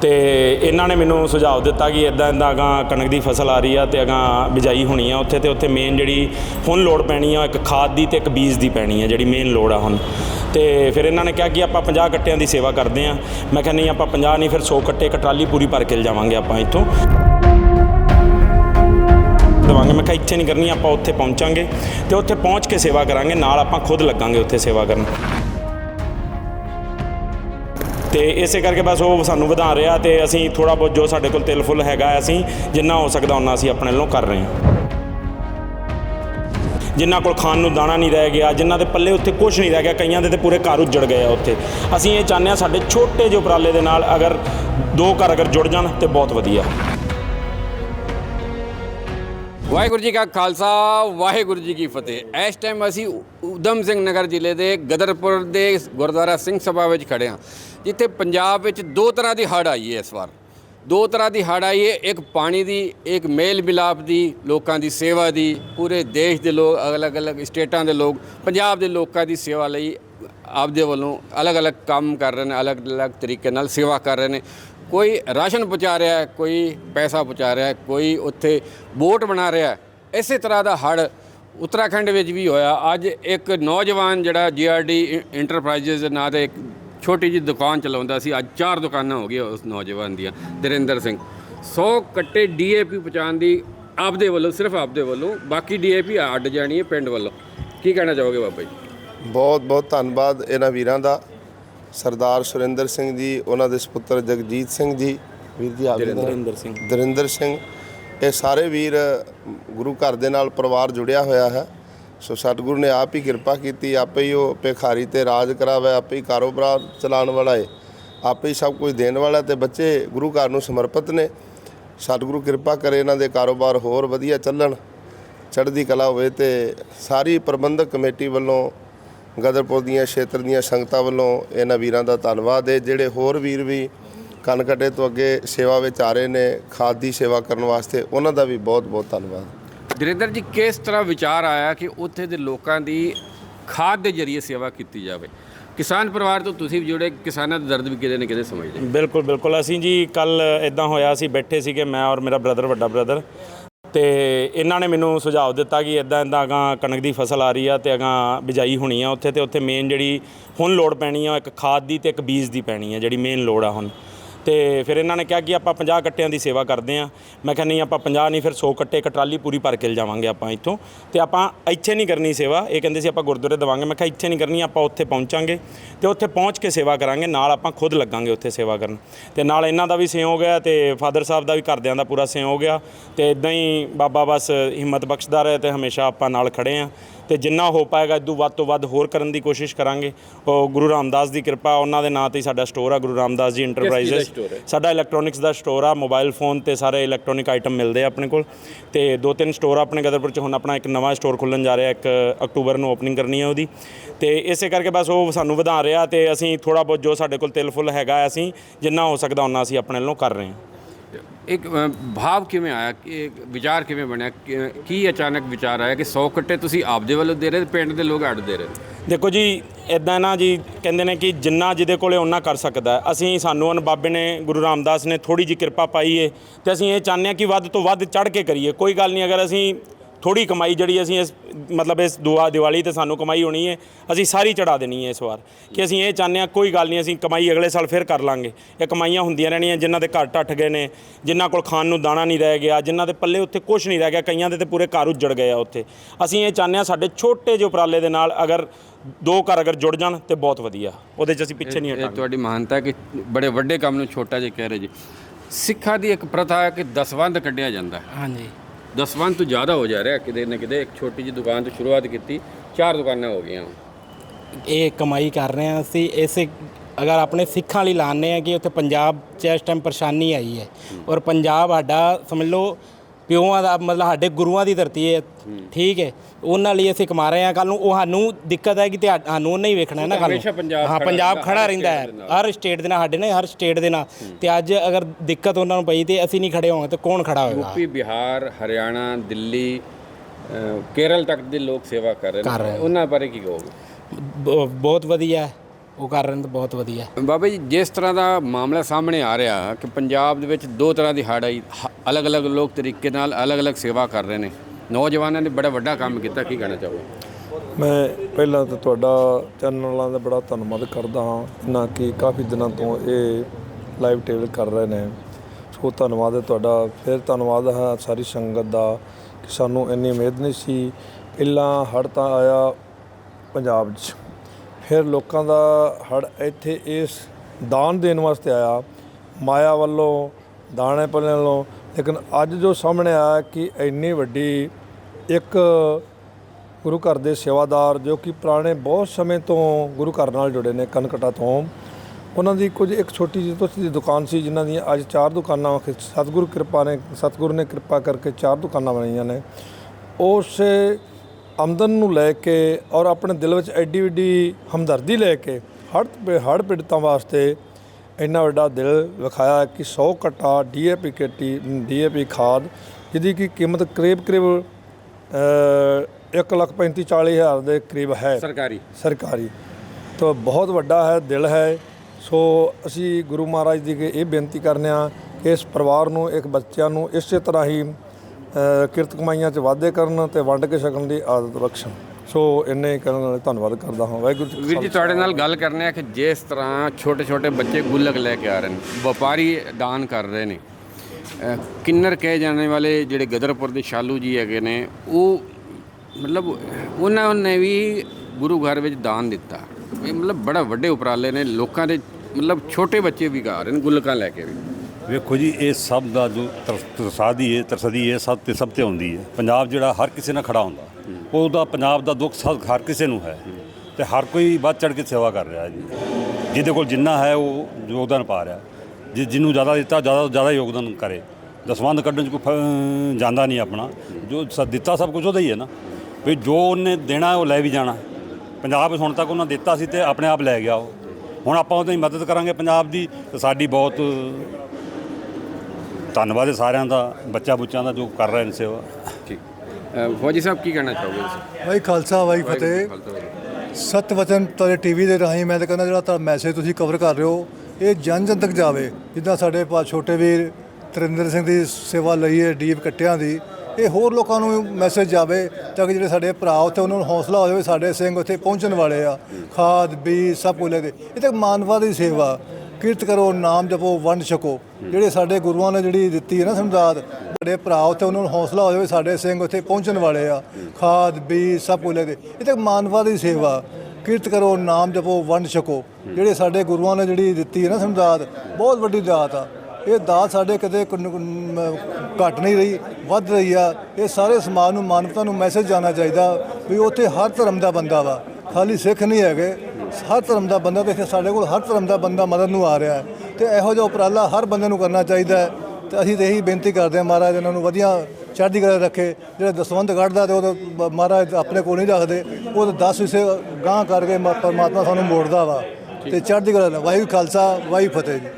ਤੇ ਇਹਨਾਂ ਨੇ ਮੈਨੂੰ ਸੁਝਾਅ ਦਿੱਤਾ ਕਿ ਇਦਾਂ ਇਦਾਂ ਅਗਾਂ ਕਣਕ ਦੀ ਫਸਲ ਆ ਰਹੀ ਆ ਤੇ ਅਗਾਂ ਬਿਜਾਈ ਹੋਣੀ ਆ। ਉੱਥੇ ਤੇ ਉੱਥੇ ਮੇਨ ਜਿਹੜੀ ਹੁਣ ਲੋੜ ਪੈਣੀ ਆ, ਇੱਕ ਖਾਦ ਦੀ ਤੇ ਇੱਕ ਬੀਜ ਦੀ ਪੈਣੀ ਆ, ਜਿਹੜੀ ਮੇਨ ਲੋੜ ਆ ਹੁਣ। ਤੇ ਫਿਰ ਇਹਨਾਂ ਨੇ ਕਿਹਾ ਕਿ ਆਪਾਂ 50 ਕੱਟਿਆਂ ਦੀ ਸੇਵਾ ਕਰਦੇ ਆ। ਮੈਂ ਕਿਹਾ ਨਹੀਂ, ਆਪਾਂ 50 ਨਹੀਂ, ਫਿਰ 100 ਕੱਟੇ, ਇੱਕ ਟਰਾਲੀ ਪੂਰੀ ਭਰ ਕੇ ਲਿਜਾਵਾਂਗੇ ਆਪਾਂ ਇੱਥੋਂ। ਦਵਾਂਗੇ। ਮੈਂ ਕਿਹਾ ਇੱਥੇ ਨਹੀਂ ਕਰਨੀ, ਆਪਾਂ ਉੱਥੇ ਪਹੁੰਚਾਂਗੇ। ਤੇ ਉੱਥੇ ਪਹੁੰਚ ਕੇ ਸੇਵਾ ਕਰਾਂਗੇ, ਨਾਲ ਆਪਾਂ ਖੁਦ ਲੱਗਾਂਗੇ ਉੱਥੇ ਸੇਵਾ ਕਰਨ। ਤੇ ਇਸੇ ਕਰਕੇ ਬਸ ਉਹ ਸਾਨੂੰ ਵਧਾ ਰਿਹਾ ਤੇ ਅਸੀਂ ਥੋੜਾ ਬਹੁਤ ਜੋ ਸਾਡੇ ਕੋਲ ਤਿਲ ਫੁੱਲ ਹੈਗਾ ਅਸੀਂ ਜਿੰਨਾ ਹੋ ਸਕਦਾ ਉਹਨਾਂ ਅਸੀਂ ਆਪਣੇ ਵੱਲੋਂ ਕਰ ਰਹੇ ਹਾਂ। ਜਿਨ੍ਹਾਂ ਕੋਲ ਖਾਣ ਨੂੰ ਦਾਣਾ ਨਹੀਂ ਰਹਿ ਗਿਆ ਜਿਨ੍ਹਾਂ ਦੇ ਪੱਲੇ ਉੱਥੇ ਕੁਝ ਨਹੀਂ ਰਹਿ ਗਿਆ, ਕਈਆਂ ਦੇ ਤੇ ਪੂਰੇ ਘਰ ਉੱਜੜ ਗਏ ਆ ਉੱਥੇ। ਅਸੀਂ ਇਹ ਚਾਹੁੰਦੇ ਹਾਂ ਸਾਡੇ ਛੋਟੇ ਜਿਹੇ ਉਪਰਾਲੇ ਦੇ ਨਾਲ ਅਗਰ ਦੋ ਘਰ ਅਗਰ ਜੁੜ ਜਾਣ ਤੇ ਬਹੁਤ ਵਧੀਆ। ਵਾਹਿਗੁਰੂ ਜੀ ਕਾ ਖਾਲਸਾ, ਵਾਹਿਗੁਰੂ ਜੀ ਕੀ ਫਤਿਹ। ਇਸ ਟਾਈਮ ਅਸੀਂ ਉ- ਊਧਮ ਸਿੰਘ ਨਗਰ ਜ਼ਿਲ੍ਹੇ ਦੇ ਗਦਰਪੁਰ ਦੇ ਗੁਰਦੁਆਰਾ ਸਿੰਘ ਸਭਾ ਵਿੱਚ ਖੜੇ ਹਾਂ। ਜਿੱਥੇ ਪੰਜਾਬ ਵਿੱਚ ਦੋ ਤਰ੍ਹਾਂ ਦੀ ਹੜ੍ਹ ਆਈ ਹੈ ਇਸ ਵਾਰ। ਦੋ ਤਰ੍ਹਾਂ ਦੀ ਹੜ੍ਹ ਆਈ ਹੈ, ਇੱਕ ਪਾਣੀ ਦੀ, ਇੱਕ ਮੇਲ ਮਿਲਾਪ ਦੀ, ਲੋਕਾਂ ਦੀ ਸੇਵਾ ਦੀ, ਪੂਰੇ ਦੇਸ਼ ਦੇ ਲੋਕ, ਅਲੱਗ-ਅਲੱਗ ਸਟੇਟਾਂ ਦੇ ਲੋਕ, ਪੰਜਾਬ ਦੇ ਲੋਕਾਂ ਦੀ ਸੇਵਾ ਲਈ ਆਪਦੇ ਵੱਲੋਂ ਅਲੱਗ-ਅਲੱਗ ਕੰਮ ਕਰ ਰਹੇ ਨੇ, ਅਲੱਗ-ਅਲੱਗ ਤਰੀਕੇ ਨਾਲ ਸੇਵਾ ਕਰ ਰਹੇ ਨੇ। ਕੋਈ ਰਾਸ਼ਨ ਪਹੁੰਚਾ ਰਿਹਾ ਹੈ, ਕੋਈ ਪੈਸਾ ਪਹੁੰਚਾ ਰਿਹਾ ਹੈ, ਕੋਈ ਉੱਥੇ ਬੋਟ ਬਣਾ ਰਿਹਾ ਹੈ, ਇਸੇ ਤਰ੍ਹਾਂ ਦਾ ਹੜ ਉੱਤਰਾਖੰਡ ਵਿੱਚ ਵੀ ਹੋਇਆ। ਅੱਜ ਇੱਕ ਨੌਜਵਾਨ ਜਿਹੜਾ ਜੀਆਰਡੀ ਇੰਟਰਪ੍ਰਾਈਜ਼ਸ ਦੇ ਨਾਂ ਤੇ ਇੱਕ ਛੋਟੀ ਜਿਹੀ ਦੁਕਾਨ ਚਲਾਉਂਦਾ ਸੀ ਅੱਜ ਚਾਰ ਦੁਕਾਨਾਂ ਹੋ ਗਈਆਂ ਉਸ ਨੌਜਵਾਨ ਦੀਆਂ ਦਰਿੰਦਰ ਸਿੰਘ। 100 ਕੱਟੇ ਡੀਏਪੀ ਪਹੁੰਚਾਉਣ ਦੀ ਆਪਦੇ ਵੱਲੋਂ ਸਿਰਫ ਆਪਦੇ ਵੱਲੋਂ ਬਾਕੀ ਡੀਏਪੀ ਅੱਡ ਜਾਣੀ ਹੈ ਪਿੰਡ ਵੱਲੋਂ। ਕੀ ਕਹਿਣਾ ਚਾਹੋਗੇ ਬਾਬਾ ਜੀ? ਬਹੁਤ ਬਹੁਤ ਧੰਨਵਾਦ ਇਹਨਾਂ ਵੀਰਾਂ ਦਾ। ਸਰਦਾਰ ਸੁਰਿੰਦਰ ਸਿੰਘ ਜੀ ਉਹਨਾਂ ਦੇ ਸੁਪੁੱਤਰ ਜਗਜੀਤ ਸਿੰਘ ਜੀ ਵੀਰ ਜੀ ਆਪ ਜੀ ਦਾ ਦਰਿੰਦਰ ਸਿੰਘ। ਦਰਿੰਦਰ ਸਿੰਘ। ਇਹ ਸਾਰੇ ਵੀਰ ਗੁਰੂ ਘਰ ਦੇ ਨਾਲ ਪਰਿਵਾਰ ਜੁੜਿਆ ਹੋਇਆ ਹੈ। ਸੋ ਸਤਿਗੁਰੂ ਨੇ ਆਪ ਹੀ ਕਿਰਪਾ ਕੀਤੀ, ਆਪੇ ਹੀ ਉਹ ਭਿਖਾਰੀ ਤੇ ਰਾਜ ਕਰਾਵੇ, ਆਪੇ ਹੀ ਕਾਰੋਬਾਰ ਚਲਾਉਣ ਵਾਲਾ ਹੈ ਆਪੇ ਹੀ ਸਭ ਕੁਝ ਦੇਣ ਵਾਲਾ ਤੇ ਬੱਚੇ ਗੁਰੂ ਘਰ ਨੂੰ ਸਮਰਪਿਤ ਨੇ। ਸਤਿਗੁਰੂ ਕਿਰਪਾ ਕਰੇ ਇਹਨਾਂ ਦੇ ਕਾਰੋਬਾਰ ਹੋਰ ਵਧੀਆ ਚੱਲਣ, ਚੜ੍ਹਦੀ ਕਲਾ ਹੋਵੇ ਤੇ ਸਾਰੀ ਪ੍ਰਬੰਧਕ ਕਮੇਟੀ ਵੱਲੋਂ, ਗਦਰਪੁਰ ਦੀਆਂ ਖੇਤਰ ਦੀਆਂ ਸੰਗਤਾਂ ਵੱਲੋਂ ਇਹਨਾਂ ਵੀਰਾਂ ਦਾ ਧੰਨਵਾਦ ਹੈ ਜਿਹੜੇ ਹੋਰ ਵੀਰ ਵੀ ਕਨਕਟੇ ਤੋਂ ਅੱਗੇ ਸੇਵਾ ਵਿੱਚ ਆ ਰਹੇ ਨੇ, ਖਾਦ ਦੀ ਸੇਵਾ ਕਰਨ ਵਾਸਤੇ, ਉਹਨਾਂ ਦਾ ਵੀ ਬਹੁਤ ਬਹੁਤ ਧੰਨਵਾਦ। ਦਰਿੰਦਰ ਜੀ, ਕਿਸ ਤਰ੍ਹਾਂ ਵਿਚਾਰ ਆਇਆ ਕਿ ਉੱਥੇ ਦੇ ਲੋਕਾਂ ਦੀ ਖਾਦ ਦੇ ਜ਼ਰੀਏ ਸੇਵਾ ਕੀਤੀ ਜਾਵੇ? ਕਿਸਾਨ ਪਰਿਵਾਰ ਤੋਂ ਤੁਸੀਂ ਵੀ ਜੁੜੇ, ਕਿਸਾਨਾਂ ਦਾ ਦਰਦ ਵੀ ਕਿਤੇ ਨਾ ਕਿਤੇ ਸਮਝਦੇ? ਬਿਲਕੁਲ ਬਿਲਕੁਲ। ਅਸੀਂ ਜੀ ਕੱਲ ਇਦਾਂ ਹੋਇਆ, ਅਸੀਂ ਬੈਠੇ ਸੀਗੇ, ਮੈਂ ਔਰ ਮੇਰਾ ਬ੍ਰਦਰ ਵੱਡਾ ਬ੍ਰਦਰ ਤੇ ਇਹਨਾਂ ਨੇ ਮੈਨੂੰ ਸੁਝਾਅ ਦਿੱਤਾ ਕਿ ਇਦਾਂ ਇਦਾਂ ਅਗਾਂ ਕਣਕ ਦੀ ਫਸਲ ਆ ਰਹੀ ਆ ਤੇ ਅਗਾਂ ਬਿਜਾਈ ਹੋਣੀ ਆ ਉੱਥੇ ਤੇ ਉੱਥੇ ਮੇਨ ਜਿਹੜੀ ਹੁਣ ਲੋੜ ਪੈਣੀ ਆ ਇੱਕ ਖਾਦ ਦੀ ਤੇ ਇੱਕ ਬੀਜ ਦੀ ਪੈਣੀ ਆ, ਜਿਹੜੀ ਮੇਨ ਲੋੜ ਆ ਹੁਣ। ਤੇ ਫਿਰ ਇਹਨਾਂ ਨੇ ਕਿਹਾ ਕਿ ਆਪਾਂ 50 ਕੱਟਿਆਂ ਦੀ ਸੇਵਾ ਕਰਦੇ ਆ ਮੈਂ ਕਿਹਾ ਨਹੀਂ ਆਪਾਂ 50 ਨਹੀਂ ਫਿਰ 100 ਕੱਟੇ ਇੱਕ ਟਰਾਲੀ ਪੂਰੀ ਭਰ ਕੇ ਲਿਜਾਵਾਂਗੇ ਆਪਾਂ ਇੱਥੋਂ। ਤੇ ਆਪਾਂ ਇੱਥੇ ਨਹੀਂ ਕਰਨੀ ਸੇਵਾ। ਇਹ ਕਹਿੰਦੇ ਸੀ ਆਪਾਂ ਗੁਰਦੁਆਰੇ ਦਵਾਂਗੇ। ਮੈਂ ਕਿਹਾ ਇੱਥੇ ਨਹੀਂ ਕਰਨੀ ਆਪਾਂ ਉੱਥੇ ਪਹੁੰਚਾਂਗੇ। ਤੇ ਉੱਥੇ ਪਹੁੰਚ ਕੇ ਸੇਵਾ ਕਰਾਂਗੇ। ਨਾਲ ਆਪਾਂ ਖੁਦ ਲੱਗਾਂਗੇ ਉੱਥੇ ਸੇਵਾ ਕਰਨ। ਤੇ ਨਾਲ ਇਹਨਾਂ ਦਾ ਵੀ ਸਹਿਯੋਗ ਹੈ ਤੇ ਫਾਦਰ ਸਾਹਿਬ ਦਾ ਵੀ ਘਰਦਿਆਂ ਦਾ ਪੂਰਾ ਸਹਿਯੋਗ ਆ। ਤੇ ਇਦਾਂ ਹੀ ਬਾਬਾ ਬਸ ਹਿੰਮਤ ਬਖਸ਼ਦਾ ਰਹੇ ਤੇ ਹਮੇਸ਼ਾ ਆਪਾਂ ਨਾਲ ਖੜੇ ਆ ਤੇ ਜਿੰਨਾ ਹੋ ਪਾਏਗਾ ਇਦੋਂ ਵੱਧ ਤੋਂ ਵੱਧ ਹੋਰ ਕਰਨ ਦੀ ਕੋਸ਼ਿਸ਼ ਕਰਾਂਗੇ। ਉਹ ਗੁਰੂ ਰਾਮਦਾਸ ਦੀ ਕਿਰਪਾ ਉਹਨਾਂ ਦੇ ਨਾਂ ਤੇ ਹੀ ਸਾਡਾ ਸਟੋਰ ਆ ਗੁਰੂ ਰਾਮਦਾਸ ਜੀ ਇੰਟਰਪ੍ਰਾਈਜ਼ਸ ਹੈ? ਸਾਡਾ ਇਲੈਕਟ੍ਰੋਨਿਕਸ ਦਾ ਸਟੋਰ ਆ ਮੋਬਾਈਲ ਫੋਨ ਤੇ ਸਾਰੇ ਇਲੈਕਟ੍ਰੋਨਿਕ ਆਈਟਮ ਮਿਲਦੇ ਆ ਆਪਣੇ ਕੋਲ। ਤੇ ਦੋ ਤਿੰਨ ਸਟੋਰ ਆ ਆਪਣੇ ਗਦਰਪੁਰ ਚ ਹੁਣ ਆਪਣਾ ਇੱਕ ਨਵਾਂ ਸਟੋਰ ਖੁੱਲਣ ਜਾ ਰਿਹਾ ਇੱਕ ਅਕਤੂਬਰ ਨੂੰ ਓਪਨਿੰਗ ਕਰਨੀ ਹੈ ਉਹਦੀ। ਤੇ ਇਸੇ ਕਰਕੇ ਬਸ ਉਹ ਸਾਨੂੰ ਵਧਾ ਰਿਹਾ ਤੇ ਅਸੀਂ ਥੋੜਾ ਬਹੁਤ ਜੋ ਸਾਡੇ ਕੋਲ ਤਿਲ ਫੁੱਲ ਹੈਗਾ ਅਸੀਂ ਜਿੰਨਾ ਹੋ ਸਕਦਾ ਉਹਨਾਂ ਅਸੀਂ ਆਪਣੇ ਵੱਲੋਂ ਕਰ ਰਹੇ ਹਾਂ। ਇੱਕ ਭਾਵ ਕਿਵੇਂ ਆਇਆ? ਕਿ ਵਿਚਾਰ ਕਿਵੇਂ ਬਣਿਆ? ਕਿ- ਕੀ ਅਚਾਨਕ ਵਿਚਾਰ ਆਇਆ ਕਿ 100 ਕੱਟੇ ਤੁਸੀਂ ਆਪਦੇ ਵੱਲੋਂ ਦੇ ਰਹੇ ਤੇ ਪਿੰਡ ਦੇ ਲੋਕ ਅੱਡ ਦੇ ਰਹੇ? ਦੇਖੋ ਜੀ ਇਦਾਂ ਨਾ ਜੀ, ਕਹਿੰਦੇ ਨੇ ਕਿ ਜਿੰਨਾ ਜਿਹਦੇ ਕੋਲੇ ਉਹਨਾਂ ਕਰ ਸਕਦਾ ਅਸੀਂ ਸਾਨੂੰ ਅਨ ਬਾਬੇ ਨੇ, ਗੁਰੂ ਰਾਮਦਾਸ ਨੇ ਥੋੜੀ ਜੀ ਕਿਰਪਾ ਪਾਈ ਏ ਤੇ ਅਸੀਂ ਇਹ ਚਾਹੁੰਦੇ ਹਾਂ ਕਿ ਵੱਧ ਤੋਂ ਵੱਧ ਚੜ ਕੇ ਕਰੀਏ। ਕੋਈ ਗੱਲ ਨਹੀਂ, ਅਗਰ ਅਸੀਂ ਥੋੜੀ ਕਮਾਈ ਜਿਹੜੀ ਅਸੀਂ ਇਸ ਮਤਲਬ ਇਸ ਦੁਆ ਦੀਵਾਲੀ ਤੇ ਸਾਨੂੰ ਕਮਾਈ ਹੋਣੀ ਹੈ ਅਸੀਂ ਸਾਰੀ ਚੜਾ ਦੇਣੀ ਹੈ ਇਸ ਵਾਰ। ਕਿ ਅਸੀਂ ਇਹ ਚਾਹੁੰਦੇ ਹਾਂ ਕੋਈ ਗੱਲ ਨਹੀਂ ਅਸੀਂ ਕਮਾਈ ਅਗਲੇ ਸਾਲ ਫਿਰ ਕਰ ਲਾਂਗੇ। ਇਹ ਕਮਾਈਆਂ ਹੁੰਦੀਆਂ ਰਹਿਣੀਆਂ ਜਿਨ੍ਹਾਂ ਦੇ ਘਰ ਟੱਟ ਗਏ ਨੇ ਜਿਨ੍ਹਾਂ ਕੋਲ ਖਾਣ ਨੂੰ ਦਾਣਾ ਨਹੀਂ ਰਹਿ ਗਿਆ ਜਿਨ੍ਹਾਂ ਦੇ ਪੱਲੇ ਉੱਥੇ ਕੁਝ ਨਹੀਂ ਰਹਿ ਗਿਆ ਕਈਆਂ ਦੇ ਤੇ ਪੂਰੇ ਘਰ ਉੱਜੜ ਗਏ ਆ ਉੱਥੇ। ਅਸੀਂ ਇਹ ਚਾਹੁੰਦੇ ਹਾਂ ਸਾਡੇ ਛੋਟੇ ਜਿਹੇ ਉਪਰਾਲੇ ਦੇ ਨਾਲ ਅਗਰ ਦੋ ਘਰ ਅਗਰ ਜੁੜ ਜਾਣ ਤੇ ਬਹੁਤ ਵਧੀਆ। ਉਹਦੇ 'ਚ ਅਸੀਂ ਪਿੱਛੇ ਨਹੀਂ ਇਹ ਹਟਾਂਗੇ। ਤੁਹਾਡੀ ਮਹਾਨਤਾ ਕਿ ਬੜੇ ਵੱਡੇ ਕੰਮ ਨੂੰ ਛੋਟਾ ਜਿਹਾ ਕਹਿ ਰਹੇ ਜੀ। ਸਿੱਖਾਂ ਦੀ ਇੱਕ ਪ੍ਰਥਾ ਹੈ ਕਿ ਦਸਵੰਧ ਕੱਢਿਆ ਜਾਂਦਾ ਹਾਂਜੀ। ਦਸਵੰਧ ਤੋਂ ਜ਼ਿਆਦਾ ਹੋ ਜਾ ਰਿਹਾ ਕਿਤੇ ਨਾ ਕਿਤੇ। ਇੱਕ ਛੋਟੀ ਜਿਹੀ ਦੁਕਾਨ ਤੋਂ ਸ਼ੁਰੂਆਤ ਕੀਤੀ ਚਾਰ ਦੁਕਾਨਾਂ ਹੋ ਗਈਆਂ। ਇਹ ਕਮਾਈ ਕਰ ਰਹੇ ਹਾਂ ਅਸੀਂ। ਇਸੇ ਅਗਰ ਆਪਣੇ ਸਿੱਖਾਂ ਲਈ ਲਾਣੇ ਆ ਕਿ ਉੱਥੇ ਪੰਜਾਬ 'ਚ ਇਸ ਟਾਈਮ ਪਰੇਸ਼ਾਨੀ ਆਈ ਹੈ। ਔਰ ਪੰਜਾਬ ਸਾਡਾ ਸਮਝ ਲਓ ਪਿਓਆਂ ਦਾ ਮਤਲਬ ਸਾਡੇ ਗੁਰੂਆਂ ਦੀ ਧਰਤੀ ਹੈ ਠੀਕ ਹੈ ਉਹਨਾਂ ਲਈ ਅਸੀਂ ਕਮਾ ਰਹੇ ਹਾਂ ਕੱਲ ਨੂੰ ਉਹ ਸਾਨੂੰ ਦਿੱਕਤ ਹੈ ਕਿ ਤੇ ਸਾਨੂੰ ਉਹਨੇ ਹੀ ਵੇਖਣਾ ਹੈ ਨਾ ਕੱਲ ਹਾਂ ਪੰਜਾਬ ਖੜਾ ਰਹਿੰਦਾ ਹੈ। ਹਰ ਸਟੇਟ ਦੇ ਨਾਲ ਸਾਡੇ ਨੇ ਹਰ ਸਟੇਟ ਦੇ ਨਾਲ। ਤੇ ਅੱਜ ਅਗਰ ਦਿੱਕਤ ਉਹਨਾਂ ਨੂੰ ਪਈ ਤੇ ਅਸੀਂ ਨਹੀਂ ਖੜੇ ਹੋਵਾਂਗੇ ਤੇ ਕੌਣ ਖੜਾ ਹੋਏਗਾ? ਯੂਪੀ ਬਿਹਾਰ ਹਰਿਆਣਾ ਦਿੱਲੀ ਕੇਰਲ ਤੱਕ ਦੇ ਲੋਕ ਸੇਵਾ ਕਰ ਰਹੇ ਨੇ। ਉਹਨਾਂ ਬਾਰੇ ਕੀ ਕਹੋਗੇ? ਬਹੁਤ ਵਧੀਆ। ਹੈ। ਉਹ ਕਰ ਰਹੇ ਨੇ ਤਾਂ ਬਹੁਤ ਵਧੀਆ। ਬਾਬਾ ਜੀ ਜਿਸ ਤਰ੍ਹਾਂ ਦਾ ਮਾਮਲਾ ਸਾਹਮਣੇ ਆ ਰਿਹਾ ਕਿ ਪੰਜਾਬ ਦੇ ਵਿੱਚ ਦੋ ਤਰ੍ਹਾਂ ਦੀ ਹੜ੍ਹ ਆਈ ਹ- ਅਲੱਗ-ਅਲੱਗ ਲੋਕ ਤਰੀਕੇ ਨਾਲ ਅਲੱਗ-ਅਲੱਗ ਸੇਵਾ ਕਰ ਰਹੇ ਨੇ। ਨੌਜਵਾਨਾਂ ਨੇ ਬੜਾ ਵੱਡਾ ਕੰਮ ਕੀਤਾ ਕੀ ਕਹਿਣਾ ਚਾਹੋਗੇ? ਮੈਂ ਪਹਿਲਾਂ ਤਾਂ ਤੁਹਾਡਾ ਚੈਨਲਾਂ ਦਾ ਬੜਾ ਧੰਨਵਾਦ ਕਰਦਾ ਹਾਂ ਨਾ ਕਿ ਕਾਫੀ ਦਿਨਾਂ ਤੋਂ ਇਹ ਲਾਈਵ ਟੇਬਲ ਕਰ ਰਹੇ ਨੇ। ਸੋ ਧੰਨਵਾਦ ਹੈ ਤੁਹਾਡਾ ਫਿਰ ਧੰਨਵਾਦ ਹੈ ਸਾਰੀ ਸੰਗਤ ਦਾ ਕਿ ਸਾਨੂੰ ਇੰਨੀ ਉਮੀਦ ਨਹੀਂ ਸੀ ਪਹਿਲਾਂ ਹੜ੍ਹ ਤਾਂ ਆਇਆ ਪੰਜਾਬ 'ਚ। ਫਿਰ ਲੋਕਾਂ ਦਾ ਹੜ ਇੱਥੇ ਇਸ ਦਾਨ ਦੇਣ ਵਾਸਤੇ ਆਇਆ। ਮਾਇਆ ਵੱਲੋਂ, ਦਾਣੇ ਪੱਲੇ ਵੱਲੋਂ। ਲੇਕਿਨ ਅੱਜ ਜੋ ਸਾਹਮਣੇ ਆਇਆ ਕਿ ਇੰਨੀ ਵੱਡੀ ਇੱਕ ਗੁਰੂ ਘਰ ਦੇ ਸੇਵਾਦਾਰ ਜੋ ਕਿ ਪੁਰਾਣੇ ਬਹੁਤ ਸਮੇਂ ਤੋਂ ਗੁਰੂ ਘਰ ਨਾਲ ਜੁੜੇ ਨੇ ਕਨਕਟਾ ਤੋਂ, ਉਹਨਾਂ ਦੀ ਕੁਝ ਇੱਕ ਛੋਟੀ ਜਿਹੀ ਤੋਂ ਦੀ ਦੁਕਾਨ ਸੀ ਜਿਨ੍ਹਾਂ ਦੀਆਂ ਅੱਜ ਚਾਰ ਦੁਕਾਨਾਂ ਖ- ਸਤਿਗੁਰੂ ਕਿਰਪਾ ਨੇ, ਸਤਿਗੁਰੂ ਨੇ ਕਿਰਪਾ ਕਰਕੇ ਚਾਰ ਦੁਕਾਨਾਂ ਬਣਾਈਆਂ ਨੇ। ਉਸ ਆਮਦਨ ਨੂੰ ਲੈ ਕੇ ਔਰ ਆਪਣੇ ਦਿਲ ਵਿੱਚ ਐਡੀ ਵੱਡੀ ਹਮਦਰਦੀ ਲੈ ਕੇ ਹੜ੍ਹ ਹੜ੍ਹ ਪੀੜਤਾਂ ਵਾਸਤੇ ਇੰਨਾ ਵੱਡਾ ਦਿਲ ਵਿਖਾਇਆ ਕਿ 100 ਕਟਾ ਡੀਏਪੀ ਕਿੱਟੀ ਡੀਏਪੀ ਖਾਦ ਜਿਹਦੀ ਕੀ ਕੀਮਤ ਕਰੀਬ ਕਰੀਬ ਅ, ਇੱਕ ਲੱਖ ਪੈਂਤੀ ਚਾਲੀ ਹਜ਼ਾਰ ਦੇ ਕਰੀਬ ਹੈ। ਸਰਕਾਰੀ। ਸਰਕਾਰੀ। ਤਾਂ ਬਹੁਤ ਵੱਡਾ ਹੈ ਦਿਲ ਹੈ। ਸੋ ਅਸੀਂ ਗੁਰੂ ਮਹਾਰਾਜ ਦੀ ਇਹ ਬੇਨਤੀ ਕਰਨੇ ਆ ਕਿ ਇਸ ਪਰਿਵਾਰ ਨੂੰ ਇੱਕ ਬੱਚਿਆਂ ਨੂੰ ਇਸੇ ਤਰ੍ਹਾਂ ਹੀ ਕਿਰਤ ਕਮਾਈਆਂ 'ਚ ਵਾਧੇ ਕਰਨ ਤੇ ਵੰਡ ਕੇ ਛਕਣ ਦੀ ਆਦਤ ਬਖਸ਼ਣ। ਸੋ ਇੰਨੇ ਕਰਨ ਨਾਲ ਧੰਨਵਾਦ ਕਰਦਾ ਹਾਂ। ਵਾਹਿਗੁਰੂ ਵੀਰ ਜੀ ਤੁਹਾਡੇ ਨਾਲ ਗੱਲ ਕਰਨੇ ਆ ਕਿ ਜਿਸ ਤਰ੍ਹਾਂ ਛੋਟੇ-ਛੋਟੇ ਬੱਚੇ ਗੁੱਲਕ ਲੈ ਕੇ ਆ ਰਹੇ ਨੇ ਵਪਾਰੀ ਦਾਨ ਕਰ ਰਹੇ ਨੇ। ਕਿੰਨਰ ਕਹੇ ਜਾਣੇ ਵਾਲੇ ਜਿਹੜੇ ਗਦਰਪੁਰ ਦੇ ਸ਼ਾਲੂ ਜੀ ਹੈਗੇ ਨੇ ਉਹ ਮਤਲਬ ਉਹਨਾਂ ਨੇ ਵੀ ਗੁਰੂ ਘਰ ਵਿੱਚ ਦਾਨ ਦਿੱਤਾ। ਇਹ ਮਤਲਬ ਬੜਾ ਵੱਡੇ ਉਪਰਾਲੇ ਨੇ ਲੋਕਾਂ ਦੇ ਮਤਲਬ ਛੋਟੇ ਬੱਚੇ ਵੀ ਗਾ ਰਹੇ ਨੇ ਗੁੱਲਕਾਂ ਲੈ ਕੇ ਵੀ। ਵੇਖੋ ਜੀ, ਇਹ ਸਭ ਦਾ ਜੋ ਤਰਸਾਦੀ ਹੈ, ਤਰਸਦੀ ਹੈ, ਸਭ ਤੇ ਸਭ ਤੇ ਹੁੰਦੀ ਹੈ। ਪੰਜਾਬ ਜਿਹੜਾ ਹਰ ਕਿਸੇ ਨਾਲ ਖੜਾ ਹੁੰਦਾ। ਉਹਦਾ ਪੰਜਾਬ ਦਾ ਦੁੱਖ ਸਭ ਹਰ ਕਿਸੇ ਨੂੰ ਹੈ। ਤੇ ਹਰ ਕੋਈ ਵੱਧ ਚੜ ਕੇ ਸੇਵਾ ਕਰ ਰਿਹਾ ਜੀ। ਜਿਹਦੇ ਕੋਲ ਜਿੰਨਾ ਹੈ, ਉਹ ਯੋਗਦਾਨ ਪਾ ਰਿਹਾ। ਜਿ ਜਿਹਨੂੰ ਜ਼ਿਆਦਾ ਦਿੱਤਾ, ਜ਼ਿਆਦਾ ਤੋਂ ਜ਼ਿਆਦਾ ਯੋਗਦਾਨ ਕਰੇ। ਦਸਵੰਧ ਕੱਢਣ 'ਚ ਕੋਈ ਜਾਂਦਾ ਨਹੀਂ ਆਪਣਾ। ਜੋ ਸ- ਦਿੱਤਾ ਸਭ ਕੁਝ ਉਹਦਾ ਹੀ ਹੈ ਨਾ। ਵੀ ਜੋ ਉਹਨੇ ਦੇਣਾ, ਉਹ ਲੈ ਵੀ ਜਾਣਾ। ਪੰਜਾਬ ਹੁਣ ਤੱਕ ਉਹਨਾਂ ਦਿੱਤਾ ਸੀ ਤੇ ਆਪਣੇ ਆਪ ਲੈ ਗਿਆ ਉਹ। ਹੁਣ ਆਪਾਂ ਉਹਦੀ ਮਦਦ ਕਰਾਂਗੇ ਪੰਜਾਬ ਦੀ, ਤੇ ਸਾਡੀ ਬਹੁਤ ਧੰਨਵਾਦ ਹੈ ਸਾਰਿਆਂ ਦਾ ਬੱਚਾ ਬੁੱਚਾਂ ਦਾ ਜੋ ਕਰ ਰਹੇ ਨੇ ਸੇਵਾ। ਠੀਕ। ਫੌਜੀ ਸਾਹਿਬ ਕੀ ਕਹਿਣਾ ਚਾਹੋਗੇ ਤੁਸੀਂ? ਵਾਹਿ ਖਾਲਸਾ ਵਾਹਿ ਫਤਿਹ। ਸਤ ਵਚਨ ਤੁਹਾਡੇ ਟੀਵੀ ਦੇ ਰਾਹੀਂ ਮੈਂ ਤਾਂ ਕਹਿੰਦਾ ਜਿਹੜਾ ਤੁਹਾਡਾ ਮੈਸੇਜ ਤੁਸੀਂ ਕਵਰ ਕਰ ਰਹੇ ਹੋ ਇਹ ਜਨ ਜਨ ਤੱਕ ਜਾਵੇ। ਜਿੱਦਾਂ ਸਾਡੇ ਪਾ ਛੋਟੇ ਵੀਰ ਤਰਿੰਦਰ ਸਿੰਘ ਦੀ ਸੇਵਾ ਲਈ ਹੈ ਡੀਪ ਕੱਟਿਆਂ ਦੀ ਇਹ ਹੋਰ ਲੋਕਾਂ ਨੂੰ ਮੈਸੇਜ ਜਾਵੇ ਤਾਂ ਕਿ ਜਿਹੜੇ ਸਾਡੇ ਭਰਾ ਉੱਥੇ ਉਹਨਾਂ ਨੂੰ ਹੌਸਲਾ ਹੋ ਜਾਵੇ ਸਾਡੇ ਸਿੰਘ ਉੱਥੇ ਪਹੁੰਚਣ ਵਾਲੇ ਆ। ਖਾਦ ਬੀਜ ਸਭ ਕੁਝ ਲੈ ਕੇ। ਇਹ ਤਾਂ ਮਾਨਵਤਾ ਦੀ ਸੇਵਾ। ਕਿਰਤ ਕਰੋ, ਨਾਮ ਜਪੋ, ਵੰਡ ਛਕੋ। ਜਿਹੜੇ ਸਾਡੇ ਗੁਰੂਆਂ ਨੇ ਜਿਹੜੀ ਦਿੱਤੀ ਹੈ ਨਾ ਸਮਝਾਤ ਸਾਡੇ ਭਰਾ ਉੱਥੇ ਉਹਨਾਂ ਨੂੰ ਹੌਸਲਾ ਹੋ ਜਾਵੇ, ਸਾਡੇ ਸਿੰਘ ਉੱਥੇ ਪਹੁੰਚਣ ਵਾਲੇ ਆ। ਖਾਦ, ਬੀਜ ਸਭ ਕੁਝ ਲੈ ਕੇ। ਇਹ ਤਾਂ ਮਾਨਵਤਾ ਦੀ ਸੇਵਾ। ਕਿਰਤ ਕਰੋ, ਨਾਮ ਜਪੋ, ਵੰਡ ਛਕੋ। ਜਿਹੜੇ ਸਾਡੇ ਗੁਰੂਆਂ ਨੇ ਜਿਹੜੀ ਦਿੱਤੀ ਹੈ ਨਾ ਸਮਝਾਤ ਬਹੁਤ ਵੱਡੀ ਦਾਤ ਆ। ਇਹ ਦਾਤ ਸਾਡੇ ਕਦੇ ਕੁਨ- ਕੁਨ- ਘਟ ਨਹੀਂ ਰਹੀ, ਵੱਧ ਰਹੀ ਆ। ਇਹ ਸਾਰੇ ਸਮਾਜ ਨੂੰ, ਮਾਨਵਤਾ ਨੂੰ ਮੈਸੇਜ ਜਾਣਾ ਚਾਹੀਦਾ ਵੀ ਉੱਥੇ ਹਰ ਧਰਮ ਦਾ ਬੰਦਾ ਵਾ। ਖਾਲੀ ਸਿੱਖ ਨਹੀਂ ਹੈਗੇ। ਹਰ ਧਰਮ ਦਾ ਬੰਦਾ ਤੇ ਇੱਥੇ ਸਾਡੇ ਕੋਲ ਹਰ ਧਰਮ ਦਾ ਬੰਦਾ ਮਦਦ ਨੂੰ ਆ ਰਿਹਾ ਹੈ ਤੇ ਇਹੋ ਜਿਹਾ ਉਪਰਾਲਾ ਹਰ ਬੰਦੇ ਨੂੰ ਕਰਨਾ ਚਾਹੀਦਾ ਹੈ ਤੇ ਅਸੀਂ ਤੇ ਇਹੀ ਬੇਨਤੀ ਕਰਦੇ ਹਾਂ ਮਹਾਰਾਜ ਇਹਨਾਂ ਨੂੰ ਵਧੀਆ ਚੜ੍ਹਦੀ ਕਲਾ ਰੱਖੇ ਜਿਹੜੇ ਦਸਵੰਧ ਕੱਢਦਾ ਤੇ ਉਹ ਮਹਾਰਾਜ ਆਪਣੇ ਕੋਲ ਨਹੀਂ ਰੱਖਦੇ ਉਹ ਤਾਂ 10 ਹਿੱਸੇ ਗਾਂ ਕਰਕੇ ਮ- ਪਰਮਾਤਮਾ ਸਾਨੂੰ ਮੋੜਦਾ ਵਾ ਤੇ ਚੜ੍ਹਦੀ ਕਲਾ। ਵਾਹਿਗੁਰੂ ਖਾਲਸਾ ਵਾਹਿਗੁਰੂ ਫਤਿਹ ਜੀ।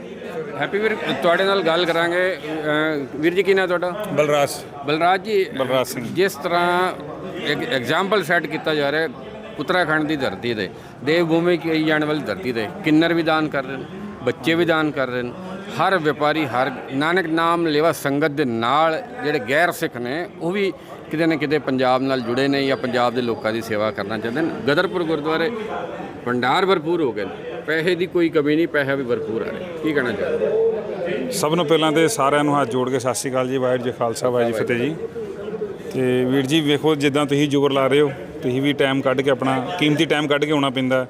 ਹੈਪੀ ਵੀਰ ਤੁਹਾਡੇ ਨਾਲ ਗੱਲ ਕਰਾਂਗੇ। ਵੀਰ ਜੀ ਕੀ ਨਾਮ ਤੁਹਾਡਾ? ਬਲਰਾਜ। ਬਲਰਾਜ ਜੀ ਬਲਰਾਜ ਸਿੰਘ। ਜਿਸ ਤਰ੍ਹਾਂ ਇੱਕ ਐਗਜ਼ਾਮਪਲ ਸੈੱਟ ਕੀਤਾ ਜਾ ਰਿਹਾ ਹੈ ਉੱਤਰਾਖੰਡ ਦੀ ਧਰਤੀ ਤੇ। ਦੇਵ ਭੂਮੀ ਕਹੀ ਜਾਣ ਵਾਲੀ ਧਰਤੀ ਤੇ। ਕਿੰਨਰ ਵੀ ਦਾਨ ਕਰ ਰਹੇ ਨੇ, ਬੱਚੇ ਵੀ ਦਾਨ ਕਰ ਰਹੇ ਨੇ। ਹਰ ਵਪਾਰੀ, ਹਰ ਨਾਨਕ ਨਾਮ ਲੇਵਾ ਸੰਗਤ ਦੇ ਨਾਲ ਜਿਹੜੇ ਗੈਰ ਸਿੱਖ ਨੇ, ਉਹ ਵੀ ਕਿਤੇ ਨਾ ਕਿਤੇ ਪੰਜਾਬ ਨਾਲ ਜੁੜੇ ਨੇ ਜਾਂ ਪੰਜਾਬ ਦੇ ਲੋਕਾਂ ਦੀ ਸੇਵਾ ਕਰਨਾ ਚਾਹੁੰਦੇ ਨੇ। ਗਦਰਪੁਰ ਗੁਰਦੁਆਰੇ ਭੰਡਾਰ ਭਰਪੂਰ ਹੋ ਗਏ ਨੇ। ਪੈਸੇ ਦੀ ਕੋਈ ਕਮੀ ਨਹੀਂ, ਪੈਸਾ ਵੀ ਭਰਪੂਰ ਆ ਰਿਹਾ। ਕੀ ਕਹਿਣਾ ਚਾਹੁੰਦੇ ਸਭ ਨੂੰ ਪਹਿਲਾਂ ਤੇ ਸਾਰਿਆਂ ਨੂੰ ਹੱਥ ਜੋੜ ਕੇ ਸਤਿ ਸ਼੍ਰੀ ਅਕਾਲ ਜੀ, ਵਾਹਿਗੁਰੂ ਜੀ ਖਾਲਸਾ, ਵਾਹਿਗੁਰੂ ਜੀ ਫਤਿਹ ਜੀ। ਤੇ ਵੀਰ ਜੀ, ਵੇਖੋ ਜਿੱਦਾਂ ਤੁਸੀਂ ਜ਼ੋਰ ਲਾ ਰਹੇ ਹੋ ਤੁਸੀਂ ਵੀ ਟਾਈਮ ਕੱਢ ਕੇ ਆਪਣਾ, ਕੀਮਤੀ ਟਾਈਮ ਕੱਢ ਕੇ ਆਉਣਾ ਪੈਂਦਾ।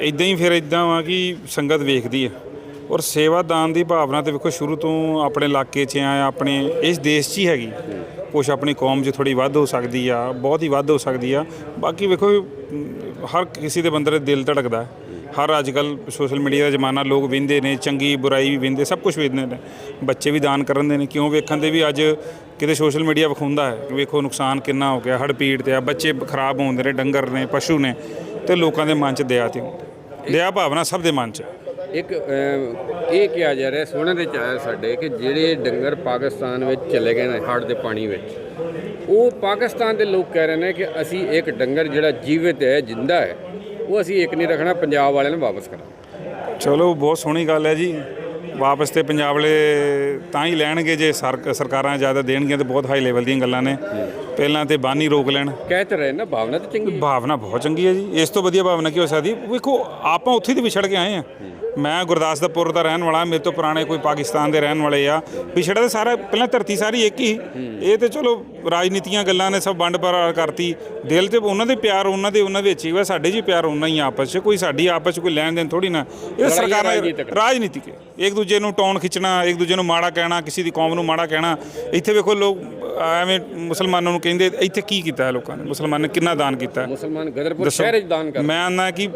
ਇਦਾਂ ਹੀ ਫਿਰ ਇਦਾਂ ਵਾ ਕਿ ਸੰਗਤ ਵੇਖਦੀ ਹੈ ਔਰ ਸੇਵਾ ਦਾਨ ਦੀ ਭਾਵਨਾ ਤੇ ਵੇਖੋ, ਸ਼ੁਰੂ ਤੋਂ ਆਪਣੇ ਇਲਾਕੇ 'ਚ ਆ, ਆਪਣੇ ਇਸ ਦੇਸ਼ 'ਚ ਹੀ ਹੈਗੀ। ਕੁਛ ਆਪਣੀ ਕੌਮ 'ਚ ਥੋੜੀ ਵੱਧ ਹੋ ਸਕਦੀ ਆ, ਬਹੁਤ ਹੀ ਵੱਧ ਹੋ ਸਕਦੀ ਆ। ਬਾਕੀ ਵੇਖੋ, ਹਰ ਕਿਸੇ ਦੇ ਬੰਦੇ ਦੇ ਦਿਲ ਧੜਕਦਾ। ਹਰ ਅੱਜ ਕੱਲ ਸੋਸ਼ਲ ਮੀਡੀਆ ਦਾ ਜ਼ਮਾਨਾ, ਲੋਕ ਵਿੰਦੇ ਨੇ, ਚੰਗੀ ਬੁਰਾਈ ਵੀ ਵਿੰਦੇ ਸਭ ਕੁਝ ਵੇਖਦੇ ਨੇ। ਬੱਚੇ ਵੀ ਦਾਨ ਕਰਨ ਦੇ ਨੇ, ਕਿਉਂ ਵੇਖਣ ਦੇ ਵੀ ਅੱਜ ਕਿਤੇ ਸੋਸ਼ਲ ਮੀਡੀਆ ਵਿਖਾਉਂਦਾ ਹੈ। ਕਿ ਵੇਖੋ ਨੁਕਸਾਨ ਕਿੰਨਾ ਹੋ ਗਿਆ ਹੜ ਪੀੜ ਤੇ ਆ, ਬੱਚੇ ਖਰਾਬ ਹੁੰਦੇ ਨੇ, ਡੰਗਰ ਨੇ, ਪਸ਼ੂ ਨੇ ਤੇ ਲੋਕਾਂ ਦੇ ਮਨ 'ਚ ਦਇਆ ਤੇ ਦਇਆ ਭਾਵਨਾ ਸਭ ਦੇ ਮਨ 'ਚ ਇੱਕ ਇਹ ਕਿਹਾ ਜਾ ਰਿਹਾ, ਸੁਣਨ ਦੇ ਚ ਸਾਡੇ ਕਿ ਜਿਹੜੇ ਡੰਗਰ ਪਾਕਿਸਤਾਨ ਵਿੱਚ ਚਲੇ ਗਏ ਨੇ ਹੜ੍ਹ ਦੇ ਪਾਣੀ ਵਿੱਚ, ਉਹ ਪਾਕਿਸਤਾਨ ਦੇ ਲੋਕ ਕਹਿ ਰਹੇ ਨੇ ਕਿ ਅਸੀਂ ਇੱਕ ਡੰਗਰ ਜਿਹੜਾ ਜੀਵਿਤ ਹੈ, ਜਿੰਦਾ ਹੈ ਉਹ ਅਸੀਂ ਇੱਕ ਨਹੀਂ ਰੱਖਣਾ ਪੰਜਾਬ ਵਾਲਿਆਂ ਨੂੰ ਵਾਪਸ ਕਰਾਂਗੇ। ਚਲੋ ਬਹੁਤ ਸੋਹਣੀ ਗੱਲ ਹੈ ਜੀ। ਵਾਪਸ ਤੇ ਪੰਜਾਬ ਵਾਲੇ ਤਾਂ ਹੀ ਲੈਣਗੇ ਜੇ ਸਰ- ਸਰਕਾਰਾਂ ਜ਼ਿਆਦਾ ਦੇਣਗੀਆਂ ਤੇ ਬਹੁਤ ਹਾਈ ਲੈਵਲ ਦੀਆਂ ਗੱਲਾਂ ਨੇ। ਪਹਿਲਾਂ ਤੇ ਬਾਨੀ ਰੋਕ ਲੈਣ। ਕਹਿ ਤੇ ਰਹੇ ਨਾ ਭਾਵਨਾ ਤਾਂ ਚੰਗੀ ਭਾਵਨਾ ਬਹੁਤ ਚੰਗੀ ਹੈ ਜੀ। ਇਸ ਤੋਂ ਵਧੀਆ ਭਾਵਨਾ ਕੀ ਹੋ ਸਕਦੀ? ਵੇਖੋ ਆਪਾਂ ਉੱਥੇ ਹੀ ਤੇ ਵਿਛੜ ਕੇ ਆਏ ਆ ਮੈਂ ਗੁਰਦਾਸਪੁਰ ਦਾ ਰਹਿਣ ਵਾਲਾ ਮੇਰੇ ਤੋਂ ਪੁਰਾਣੇ ਕੋਈ ਪਾਕਿਸਤਾਨ ਦੇ ਰਹਿਣ ਵਾਲੇ ਆ। ਵਿਛੜਾ ਤਾਂ ਸਾਰਾ ਪਹਿਲਾਂ ਧਰਤੀ ਸਾਰੀ ਇੱਕ ਹੀ। ਇਹ ਤੇ ਚਲੋ ਰਾਜਨੀਤੀਆਂ ਗੱਲਾਂ ਨੇ ਸਭ ਵੰਡ ਪਰਾਰ ਕਰਤੀ। ਦਿਲ ਤੇ ਉਹਨਾਂ ਦੇ ਪਿਆਰ ਉਹਨਾਂ ਦੇ ਉਹਨਾਂ ਵਿੱਚ ਹੀ ਵਾ ਸਾਡੇ ਜੀ ਪਿਆਰ ਉਹਨਾਂ ਹੀ ਆਪਸ 'ਚ ਕੋਈ ਸਾਡੀ ਆਪਸ 'ਚ ਕੋਈ ਲੈਣ ਦੇਣ ਥੋੜੀ ਨਾ। ਇਹ ਸਰਕਾਰ ਰਾਜਨੀਤਿਕ। ਹੈ ਇੱਕ ਦੂਜੇ ਨੂੰ ਟੌਨ ਖਿੱਚਣਾ ਇੱਕ ਦੂਜੇ ਨੂੰ ਮਾੜਾ ਕਹਿਣਾ ਕਿਸੇ ਦੀ ਕੌਮ ਨੂੰ ਮਾੜਾ ਕਹਿਣਾ। ਇੱਥੇ ਵੇਖੋ ਲੋਕ ਐਵੇਂ ਮੁਸਲਮਾਨਾਂ ਨੂੰ ਕਹਿੰਦੇ ਇੱਥੇ ਕੀ ਕੀਤਾ ਹੈ ਲੋਕਾਂ ਨੇ? ਮੁਸਲਮਾਨ ਨੇ ਕਿੰਨਾ ਦਾਨ ਕੀਤਾ? ਮੁਸਲਮਾਨ ਗਦਰਪੁਰ। ਸ਼ਹਿਰ 'ਚ ਦਾਨ ਕਰ ਮੈਂ ਆਨਾ ਕਿ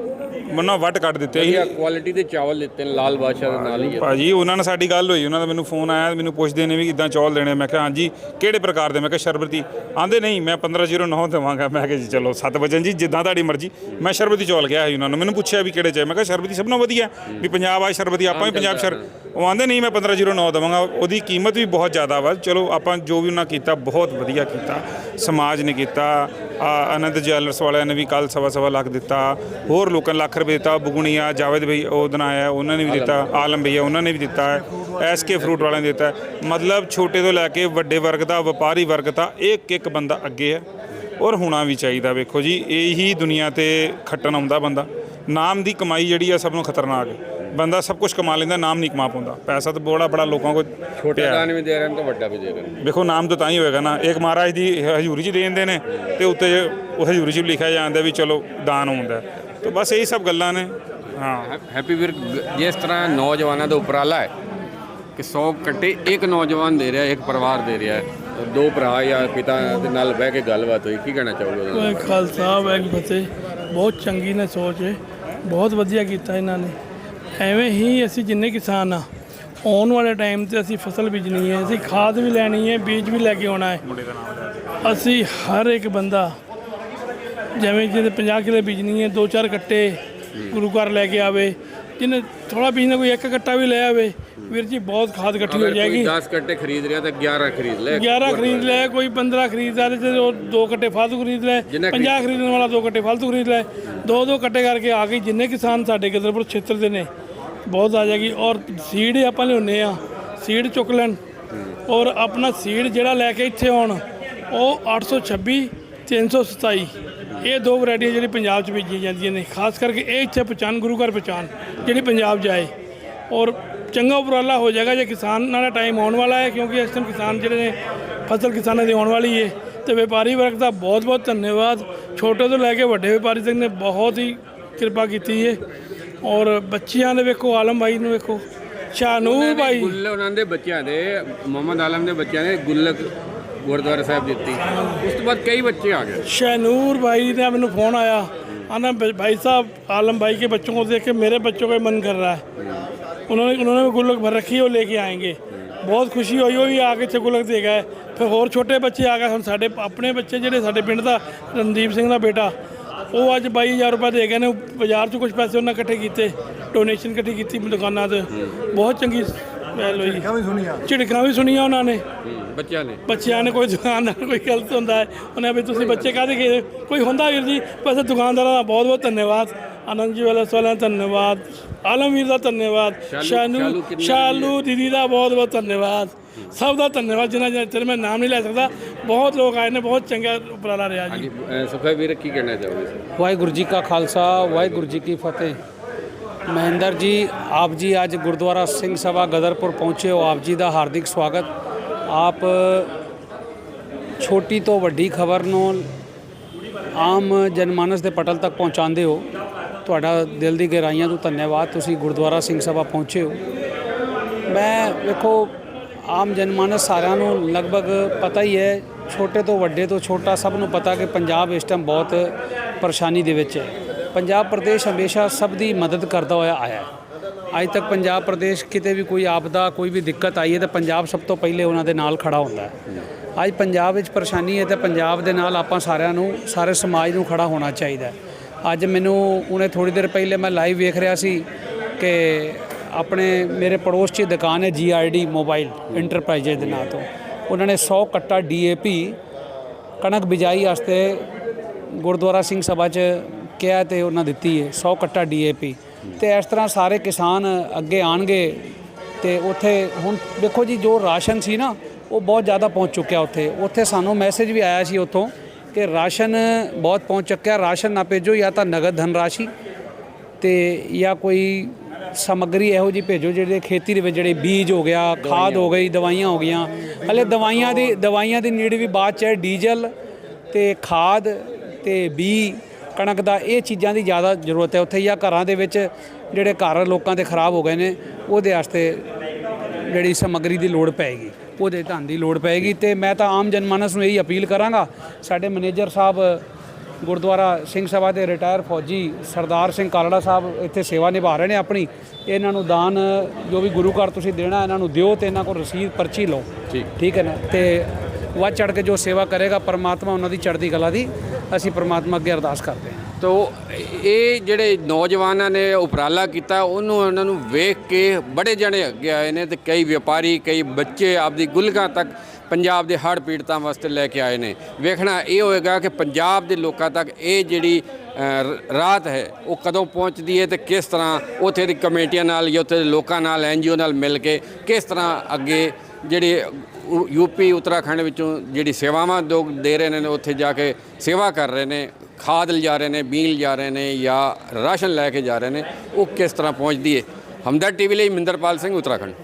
ਮਨਾ ਵੱਟ ਕੱਢ ਦਿੱਤੇ। ਸੀ ਕੁਆਲਿਟੀ ਦੇ ਚਾਵਲ ਦਿੱਤੇ ਨੇ ਲਾਲ ਬਾਦਸ਼ਾਹ ਦੇ ਨਾਲ ਹੀ ਹੈ ਭਾਜੀ ਉਹਨਾਂ ਨਾਲ ਸਾਡੀ ਗੱਲ ਹੋਈ ਉਹਨਾਂ ਦਾ ਮੈਨੂੰ ਫੋਨ ਆਇਆ ਮੈਨੂੰ ਪੁੱਛਦੇ ਨੇ ਵੀ ਇਦਾਂ ਚੌਲ ਦੇਣੇ ਮੈਂ ਕਿਹਾ ਹਾਂਜੀ ਕਿਹੜੇ ਪ੍ਰਕਾਰ ਦੇ? ਮੈਂ ਕਿਹਾ ਸ਼ਰਬਤੀ। ਆਂਦੇ ਨਹੀਂ ਮੈਂ 1509 ਦੇਵਾਂਗਾ। ਮੈਂ ਕਿਹਾ ਜੀ ਚਲੋ 7 ਵਜਨ ਜੀ ਜਿੱਦਾਂ ਤੁਹਾਡੀ ਮਰਜ਼ੀ। ਮੈਂ ਸ਼ਰਬਤੀ ਚੌਲ ਗਿਆ ਸੀ ਉਹਨਾਂ ਨੂੰ। ਮੈਨੂੰ ਪੁੱਛਿਆ ਵੀ ਕਿਹੜੇ ਚਾਹੇ ਮੈਂ ਕਿਹਾ ਸ਼ਰਬਤੀ ਸਭ ਨਾਲੋਂ ਵਧੀਆ ਵੀ ਪੰਜਾਬ ਆ ਸ਼ਰਬਤੀ ਆਪਾਂ ਵੀ ਪੰਜਾਬ ਸ਼ਰ ਉਹ ਆਂਦੇ ਨਹੀਂ ਮੈਂ 1509 ਦੇਵਾਂਗਾ। ਉਹਦੀ ਕੀਮਤ ਵੀ ਬਹੁਤ ਜ਼ਿਆਦਾ ਵਾ। ਚਲੋ ਆਪਾਂ ਜੋ ਵੀ ਉਹਨਾਂ ਕੀਤਾ ਬਹੁਤ ਵਧੀਆ ਕੀਤਾ। ਸਮਾਜ ਨੇ ਕੀਤਾ। ਆ ਆਨੰਦ ਜੈਲਰਸ ਵਾਲਿਆਂ ਨੇ ਵੀ ਕੱਲ ਸਵਾ ਸਵਾ ਲੱਖ ਦਿੱਤਾ। ਹੋਰ ਲੋਕਾਂ ਲੱਖ ਰੁਪਏ ਦਿੱਤਾ। ਬੁਗਣੀਆ ਜਾਵੇਦ ਭਈ ਉਹ ਦਿਨ ਆਇਆ ਉਹਨਾਂ ਨੇ ਵੀ ਦਿੱਤਾ। ਆਲਮ। ਭਈਆ ਉਹਨਾਂ ਨੇ ਵੀ ਦਿੱਤਾ। ਹੈ ਐਸਕੇ ਫਰੂਟ ਵਾਲਿਆਂ ਨੇ ਦਿੱਤਾ। ਮਤਲਬ ਛੋਟੇ ਤੋਂ ਲੈ ਕੇ ਵੱਡੇ ਵਰਗ ਦਾ ਵਪਾਰੀ ਵਰਗ ਦਾ ਇੱਕ ਇੱਕ ਬੰਦਾ ਅੱਗੇ ਹੈ ਔਰ ਹੋਣਾ ਵੀ ਚਾਹੀਦਾ ਵੇਖੋ ਜੀ। ਇਹੀ ਦੁਨੀਆ ਤੇ ਖੱਟਣ ਆਉਂਦਾ ਬੰਦਾ। ਨਾਮ ਦੀ ਕਮਾਈ ਜਿਹੜੀ ਆ ਸਭ ਨੂੰ ਖਤਰਨਾਕ। ਹੈ ਬੰਦਾ ਸਭ ਕੁਝ ਕਮਾ ਲੈਂਦਾ ਨਾਮ ਨਹੀਂ ਕਮਾ ਪਾਉਂਦਾ। ਪੈਸਾ ਤਾਂ ਬੜਾ ਬੜਾ ਲੋਕਾਂ ਕੋਲ ਛੋਟਾ। ਦਾਨ ਵੀ ਦੇ ਰਹੇ ਨੇ ਤਾਂ ਵੱਡਾ ਵੀ ਦੇ ਰਹੇ ਨੇ। ਵੇਖੋ ਨਾਮ ਤਾਂ ਤਾਂ ਹੀ ਹੋਏਗਾ ਨਾ। ਇੱਕ ਮਹਾਰਾਜ ਦੀ ਹਜ਼ੂਰੀ 'ਚ ਦੇ ਦਿੰਦੇ ਨੇ ਤੇ ਉੱਤੇ ਉਹ ਹਜ਼ੂਰੀ 'ਚ ਲਿਖਿਆ ਜਾਂਦਾ ਵੀ ਚਲੋ ਦਾਨ ਹੁੰਦਾ। ਤਾਂ ਬਸ ਇਹੀ ਸਭ ਗੱਲਾਂ ਨੇ। ਹਾਂ। ਹੈਪੀ ਵੀਰ ਜਿਸ ਤਰ੍ਹਾਂ ਨੌਜਵਾਨਾਂ ਦਾ ਉਪਰਾਲਾ ਹੈ ਕਿ 100 ਕੱਟੇ ਇੱਕ ਨੌਜਵਾਨ ਦੇ ਰਿਹਾ ਇੱਕ ਪਰਿਵਾਰ ਦੇ ਰਿਹਾ। ਹੈ। ਦੋ ਭਰਾ ਜਾਂ ਪਿਤਾ ਦੇ ਨਾਲ ਬਹਿ ਕੇ ਗੱਲਬਾਤ ਹੋਈ ਕੀ ਕਹਿਣਾ ਚਾਹੋਗੇ? ਵਾਹਿ ਖਾਲਸਾ ਵਾਹਿਗੁਰੂ ਫਤਿਹ। ਬਹੁਤ ਚੰਗੀ ਨੇ ਸੋਚ ਹੈ ਬਹੁਤ ਵਧੀਆ ਕੀਤਾ ਇਹਨਾਂ ਨੇ। ਐਵੇਂ ਹੀ ਅਸੀਂ ਜਿੰਨੇ ਕਿਸਾਨ ਆ, ਆਉਣ ਵਾਲੇ ਟਾਈਮ ਤੇ ਅਸੀਂ ਫਸਲ ਬੀਜਣੀ ਹੈ, ਅਸੀਂ ਖਾਦ ਵੀ ਲੈਣੀ ਹੈ, ਬੀਜ ਵੀ ਲੈ ਕੇ ਆਉਣਾ ਹੈ। ਅਸੀਂ ਹਰ ਇੱਕ ਬੰਦਾ ਜਿਵੇਂ ਜਿਹਦੇ 50 ਕਿਲੇ ਬੀਜਣੀ ਹੈ, ਦੋ ਚਾਰ ਕੱਟੇ ਗੁਰੂ ਘਰ ਲੈ ਕੇ ਆਵੇ, ਜਿਹਨੇ ਥੋੜਾ ਬੀਜਣਾ, ਕੋਈ ਇੱਕ ਕੱਟਾ ਵੀ ਲੈ ਆਵੇ ਵੀਰ ਜੀ ਬਹੁਤ ਖਾਦ ਇਕੱਠੀ ਹੋ ਜਾਏਗੀ। 10 ਕੱਟੇ ਖਰੀਦ ਰਿਹਾ ਤਾਂ 11 ਖਰੀਦ ਲੈ 11 ਖਰੀਦ ਲੈ ਕੋਈ 15 ਖਰੀਦਦਾ ਤੇ ਉਹ ਦੋ ਕੱਟੇ ਫਾਲਤੂ ਖਰੀਦ ਲੈ ਜਿੰਨਾ 50 ਖਰੀਦਣ ਵਾਲਾ ਦੋ ਕੱਟੇ ਫਾਲਤੂ ਖਰੀਦ ਲੈ ਦੋ ਦੋ ਕੱਟੇ ਕਰਕੇ ਆ ਗਈ ਜਿੰਨੇ ਕਿਸਾਨ ਸਾਡੇ ਗਦਰਪੁਰ ਖੇਤਰ ਦੇ ਨੇ। ਬਹੁਤ ਆ ਜਾਏਗੀ। ਔਰ ਸੀਡ ਆਪਾਂ ਲਿਆਉਂਦੇ ਆ ਸੀਡ ਚੁੱਕ ਲੈਣ। ਔਰ ਆਪਣਾ ਸੀਡ ਜਿਹੜਾ ਲੈ ਕੇ ਇੱਥੇ ਆਉਣ ਉਹ 826 327 ਇਹ ਦੋ ਵੈਰਾਈਟੀਆਂ ਜਿਹੜੀ ਪੰਜਾਬ 'ਚ ਬੀਜੀਆਂ ਜਾਂਦੀਆਂ ਨੇ। ਖਾਸ ਕਰਕੇ ਇਹ ਇੱਥੇ ਪਛਾਣ ਗੁਰੂ ਘਰ ਪਛਾਣ ਜਿਹੜੀ ਪੰਜਾਬ ਜਾਏ ਔਰ ਚੰਗਾ ਉਪਰਾਲਾ ਹੋ ਜਾਏਗਾ ਜੇ ਕਿਸਾਨ ਨਾਲ ਟਾਈਮ ਆਉਣ ਵਾਲਾ ਹੈ ਕਿਉਂਕਿ ਇਸ ਟਾਈਮ ਕਿਸਾਨ ਜਿਹੜੇ ਨੇ ਫਸਲ ਕਿਸਾਨਾਂ ਦੀ ਆਉਣ ਵਾਲੀ ਹੈ ਤੇ ਵਪਾਰੀ ਵਰਗ ਦਾ ਬਹੁਤ ਬਹੁਤ ਧੰਨਵਾਦ। ਛੋਟੇ ਤੋਂ ਲੈ ਕੇ ਵੱਡੇ ਵਪਾਰੀ ਸਿੰਘ ਨੇ ਬਹੁਤ ਹੀ ਕਿਰਪਾ ਕੀਤੀ ਹੈ ਔਰ ਬੱਚਿਆਂ ਦੇ ਵੇਖੋ ਆਲਮ ਬਾਈ ਨੂੰ ਵੇਖੋ। ਸ਼ਾਨੂ ਬਾਈ। ਗੁੱਲੇ ਉਹਨਾਂ ਦੇ ਬੱਚਿਆਂ ਦੇ ਮੁਹੰਮਦ ਆਲਮ ਦੇ ਬੱਚਿਆਂ ਨੇ ਗੁੱਲਕ ਗੁਰਦੁਆਰਾ ਸਾਹਿਬ ਦਿੱਤੀ। ਉਸ ਤੋਂ ਬਾਅਦ ਕਈ ਬੱਚੇ ਆ ਗਏ। ਸ਼ਾਨੂਰ ਬਾਈ ਦਾ ਮੈਨੂੰ ਫੋਨ ਆਇਆ। आना भाई साहब आलम भाई के बच्चों को देख के मेरे बच्चों का मन कर रहा है उन्होंने उन्होंने भी गुल्लक भर रखी है वो लेके आएंगे ਬਹੁਤ ਖੁਸ਼ੀ ਹੋਈ ਉਹ ਵੀ ਆ ਕੇ ਇੱਥੇ ਗੁਲਕ ਦੇ ਗਏ ਫਿਰ ਹੋਰ ਛੋਟੇ ਬੱਚੇ ਆ ਗਏ ਹੁਣ ਸਾਡੇ ਆਪਣੇ ਬੱਚੇ ਜਿਹੜੇ ਸਾਡੇ ਪਿੰਡ ਦਾ ਰਣਦੀਪ ਸਿੰਘ ਦਾ ਬੇਟਾ ਉਹ ਅੱਜ 22000 ਰੁਪਏ ਦੇ ਗਏ ਨੇ ਬਾਜ਼ਾਰ 'ਚ ਕੁਝ ਪੈਸੇ ਉਹਨਾਂ ਇਕੱਠੇ ਕੀਤੇ ਡੋਨੇਸ਼ਨ ਇਕੱਠੀ ਕੀਤੀ ਦੁਕਾਨਾਂ ਤੇ ਬਹੁਤ ਚੰਗੀ ਗੱਲ ਹੋਈ ਵੀ ਸੁਣੀਆਂ। ਝਿੜਕਾਂ ਵੀ ਸੁਣੀਆਂ ਉਹਨਾਂ ਨੇ। ਬੱਚਿਆਂ ਨੇ। ਬੱਚਿਆਂ ਨੇ ਕੋਈ ਦੁਕਾਨਦਾਰ ਕੋਈ ਗਲਤ ਹੁੰਦਾ ਹੈ। ਉਹਨੇ ਵੀ ਤੁਸੀਂ ਬੱਚੇ ਕਾਹਦੇ ਗਏ ਕੋਈ ਹੁੰਦਾ ਵੀਰ ਜੀ? ਵੈਸੇ ਦੁਕਾਨਦਾਰਾਂ ਦਾ ਬਹੁਤ ਬਹੁਤ ਧੰਨਵਾਦ। ਆਨੰਦ ਜੀ ਵਾਲਾ ਸਵਾਲਾਂ ਦਾ ਧੰਨਵਾਦ। ਆਲਮ ਵੀਰ ਦਾ ਧੰਨਵਾਦ। ਸ਼ਾਨੂ ਸ਼ਾਲੂ ਦੀਦੀ ਦਾ ਬਹੁਤ ਬਹੁਤ ਧੰਨਵਾਦ। ਸਭ ਦਾ ਧੰਨਵਾਦ। ਜਿਨ੍ਹਾਂ ਜਿਨ੍ਹਾਂ ਚਿਰ ਮੈਂ ਨਾਮ ਨਹੀਂ ਲੈ ਸਕਦਾ ਬਹੁਤ ਲੋਕ ਆਏ ਨੇ ਬਹੁਤ ਚੰਗਾ ਉਪਰਾਲਾ ਰਿਹਾ ਜੀ। ਸੁਖਾ ਵੀਰ ਕੀ ਕਹਿਣਾ ਚਾਹੋਗੇ? ਵਾਹਿਗੁਰੂ ਜੀ ਕਾ ਖਾਲਸਾ ਵਾਹਿਗੁਰੂ ਜੀ ਕੀ ਫਤਿਹ। ਮਹਿੰਦਰ ਜੀ, ਆਪ ਜੀ ਅੱਜ ਗੁਰਦੁਆਰਾ ਸਿੰਘ ਸਭਾ ਗਦਰਪੁਰ ਪਹੁੰਚੇ ਹੋ। ਆਪ ਜੀ ਦਾ ਹਾਰਦਿਕ ਸਵਾਗਤ। ਆਪ ਛੋਟੀ ਤੋਂ ਵੱਡੀ ਖਬਰ ਨੂੰ ਆਮ ਜਨਮਾਨਸ ਦੇ ਪਟਲ ਤੱਕ ਪਹੁੰਚਾਉਂਦੇ ਹੋ। ਤੁਹਾਡਾ ਦਿਲ ਦੀ ਗਹਿਰਾਈਆਂ ਤੋਂ ਧੰਨਵਾਦ। ਤੁਸੀਂ ਗੁਰਦੁਆਰਾ ਸਿੰਘ ਸਭਾ ਪਹੁੰਚੇ ਹੋ। ਮੈਂ ਵੇਖੋ, ਆਮ ਜਨਮਾਨਸ ਸਾਰਿਆਂ ਨੂੰ ਲਗਭਗ ਪਤਾ ਹੀ ਹੈ, ਛੋਟੇ ਤੋਂ ਵੱਡੇ ਤੋਂ ਛੋਟਾ ਸਭ ਨੂੰ ਪਤਾ ਕਿ ਪੰਜਾਬ ਇਸ ਟਾਈਮ ਬਹੁਤ ਪਰੇਸ਼ਾਨੀ ਦੇ ਵਿੱਚ ਹੈ। ਪੰਜਾਬ ਪ੍ਰਦੇਸ਼ ਹਮੇਸ਼ਾ ਸਭ ਦੀ ਮਦਦ ਕਰਦਾ ਹੋਇਆ ਆਇਆ ਹੈ। ਅੱਜ ਤੱਕ ਪੰਜਾਬ ਪ੍ਰਦੇਸ਼ ਕਿਤੇ ਵੀ ਕੋਈ ਆਪਦਾ ਕੋਈ ਵੀ ਦਿੱਕਤ ਆਈ ਹੈ ਤਾਂ ਪੰਜਾਬ ਸਭ ਤੋਂ ਪਹਿਲੇ ਉਹਨਾਂ ਦੇ ਨਾਲ ਖੜਾ ਹੁੰਦਾ ਹੈ। ਅੱਜ ਪੰਜਾਬ ਵਿੱਚ ਪਰੇਸ਼ਾਨੀ ਹੈ ਤਾਂ ਪੰਜਾਬ ਦੇ ਨਾਲ ਆਪਾਂ ਸਾਰਿਆਂ ਨੂੰ, ਸਾਰੇ ਸਮਾਜ ਨੂੰ ਖੜਾ ਹੋਣਾ ਚਾਹੀਦਾ ਅੱਜ ਮੈਨੂੰ ਉਹਨੇ ਥੋੜੀ ਦੇਰ ਪਹਿਲੇ ਮੈਂ ਲਾਈਵ ਵੇਖ ਰਿਹਾ ਸੀ ਕਿ ਆਪਣੇ ਮੇਰੇ ਪੜੋਸ 'ਚ ਦੁਕਾਨ ਹੈ ਜੀਆਰਡੀ ਮੋਬਾਈਲ ਇੰਟਰਪ੍ਰਾਈਜ਼ ਦੇ ਨਾਂ ਤੋਂ। ਉਹਨਾਂ ਨੇ 100 ਕੱਟਾ ਡੀਏਪੀ ਕਣਕ ਬਿਜਾਈ ਵਾਸਤੇ ਗੁਰਦੁਆਰਾ ਸਿੰਘ ਸਭਾ 'ਚ ਕਿਹਾ ਤੇ ਉਹਨਾਂ ਦਿੱਤੀ ਹੈ 100 ਕੱਟਾ ਡੀਏਪੀ ਤੇ ਇਸ ਤਰ੍ਹਾਂ ਸਾਰੇ ਕਿਸਾਨ ਅੱਗੇ ਆਣਗੇ ਤੇ ਉੱਥੇ ਹੁਣ ਦੇਖੋ ਜੀ ਜੋ ਰਾਸ਼ਨ ਸੀ ਨਾ ਉਹ ਬਹੁਤ ਜ਼ਿਆਦਾ ਪਹੁੰਚ ਚੁੱਕਿਆ ਉੱਥੇ। ਉੱਥੇ ਸਾਨੂੰ ਮੈਸੇਜ ਵੀ ਆਇਆ ਸੀ ਉੱਥੋਂ ਕਿ ਰਾਸ਼ਨ ਬਹੁਤ ਪਹੁੰਚ ਚੁੱਕਿਆ ਰਾਸ਼ਨ ਨਾ ਭੇਜੋ ਜਾਂ ਤਾਂ ਨਗਦ ਧਨ ਰਾਸ਼ੀ ਤੇ ਜਾਂ ਕੋਈ ਸਮੱਗਰੀ ਇਹੋ ਜੀ ਭੇਜੋ ਜਿਹੜੇ ਖੇਤੀ ਦੇ ਵਿੱਚ ਜਿਹੜੇ ਬੀਜ ਹੋ ਗਿਆ ਖਾਦ ਹੋ ਗਈ ਦਵਾਈਆਂ ਹੋ ਗਈਆਂ। ਹਲੇ ਦਵਾਈਆਂ ਦੀ ਦਵਾਈਆਂ ਦੀ ਨੀਡ ਵੀ ਬਾਅਦ ਚ ਹੈ ਡੀਜ਼ਲ ਤੇ ਖਾਦ ਤੇ ਬੀ ਕਣਕ ਦਾ ਇਹ ਚੀਜ਼ਾਂ ਦੀ ਜ਼ਿਆਦਾ ਜ਼ਰੂਰਤ ਹੈ। ਉੱਥੇ ਜਾਂ ਘਰਾਂ ਦੇ ਵਿੱਚ ਜਿਹੜੇ ਘਰ ਲੋਕਾਂ ਦੇ ਖਰਾਬ ਹੋ ਗਏ ਨੇ ਉਹਦੇ ਵਾਸਤੇ ਜਿਹੜੀ ਸਮੱਗਰੀ ਦੀ ਲੋੜ ਪਏਗੀ ਉਹਦੇ ਧਨ ਦੀ ਲੋੜ ਪਏਗੀ। ਤੇ ਮੈਂ ਤਾਂ ਆਮ ਜਨਮਾਨਸ ਨੂੰ ਇਹੀ ਅਪੀਲ ਕਰਾਂਗਾ ਸਾਡੇ ਮੈਨੇਜਰ ਸਾਹਿਬ ਗੁਰਦੁਆਰਾ ਸਿੰਘ ਸਭਾ ਦੇ ਰਿਟਾਇਰ ਫੌਜੀ ਸਰਦਾਰ ਸਿੰਘ ਕਾਲੜਾ ਸਾਹਿਬ ਇੱਥੇ ਸੇਵਾ ਨਿਭਾ ਰਹੇ ਨੇ ਆਪਣੀ। ਇਹਨਾਂ ਨੂੰ ਦਾਨ ਜੋ ਵੀ ਗੁਰੂ ਘਰ ਤੁਸੀਂ ਦੇਣਾ ਇਹਨਾਂ ਨੂੰ ਦਿਓ ਤੇ ਇਹਨਾਂ ਕੋਲ ਰਸੀਦ ਪਰਚੀ ਲਓ। ਠੀਕ ਠੀਕ ਹੈ ਨਾ? ਤੇ ਵੱਧ ਚੜ ਕੇ ਜੋ ਸੇਵਾ ਕਰੇਗਾ ਪਰਮਾਤਮਾ ਉਹਨਾਂ ਦੀ ਚੜ੍ਹਦੀ ਕਲਾ ਦੀ ਅਸੀਂ ਪਰਮਾਤਮਾ ਅੱਗੇ ਅਰਦਾਸ ਕਰਦੇ ਹਾਂ। ਤੋ ਇਹ ਜਿਹੜੇ ਨੌਜਵਾਨਾਂ ਨੇ ਉਪਰਾਲਾ ਕੀਤਾ ਉਹਨੂੰ ਉਹਨਾਂ ਨੂੰ ਵੇਖ ਕੇ ਬੜੇ ਜਣੇ ਅੱਗੇ ਆਏ ਨੇ ਤੇ ਕਈ ਵਪਾਰੀ ਕਈ ਬੱਚੇ ਆਪਦੀ ਗੁਲਕਾਂ ਤੱਕ ਪੰਜਾਬ ਦੇ ਹੜ੍ਹ ਪੀੜਤਾਂ ਵਾਸਤੇ ਲੈ ਕੇ ਆਏ ਨੇ। ਵੇਖਣਾ ਇਹ ਹੋਏਗਾ ਕਿ ਪੰਜਾਬ ਦੇ ਲੋਕਾਂ ਤੱਕ ਇਹ ਜਿਹੜੀ ਅ, ਰਾਹਤ ਹੈ ਉਹ ਕਦੋਂ ਪਹੁੰਚਦੀ ਹੈ ਤੇ ਕਿਸ ਤਰ੍ਹਾਂ ਉੱਥੇ ਦੀ ਕਮੇਟੀਆਂ ਨਾਲ ਜਾਂ ਉੱਥੇ ਦੇ ਲੋਕਾਂ ਨਾਲ ਐਨਜੀਓ ਨਾਲ ਮਿਲ ਕੇ ਕਿਸ ਤਰ੍ਹਾਂ ਅੱਗੇ ਜਿਹੜੇ ਯੂਪੀ ਉੱਤਰਾਖੰਡ ਵਿੱਚੋਂ ਜਿਹੜੀ ਸੇਵਾਵਾਂ ਲੋਕ ਦੇ ਰਹੇ ਨੇ, ਉੱਥੇ ਜਾ ਕੇ ਸੇਵਾ ਕਰ ਰਹੇ ਨੇ, ਖਾਦ ਲਿਜਾ ਰਹੇ ਨੇ, ਬੀਨ ਲਿਜਾ ਰਹੇ ਨੇ ਜਾਂ ਰਾਸ਼ਨ ਲੈ ਕੇ ਜਾ ਰਹੇ ਨੇ, ਉਹ ਕਿਸ ਤਰ੍ਹਾਂ ਪਹੁੰਚਦੀ ਹੈ ਹਮਦਰ ਟੀਵੀ ਲਈ ਮਿੰਦਰਪਾਲ ਸਿੰਘ, ਉੱਤਰਾਖੰਡ।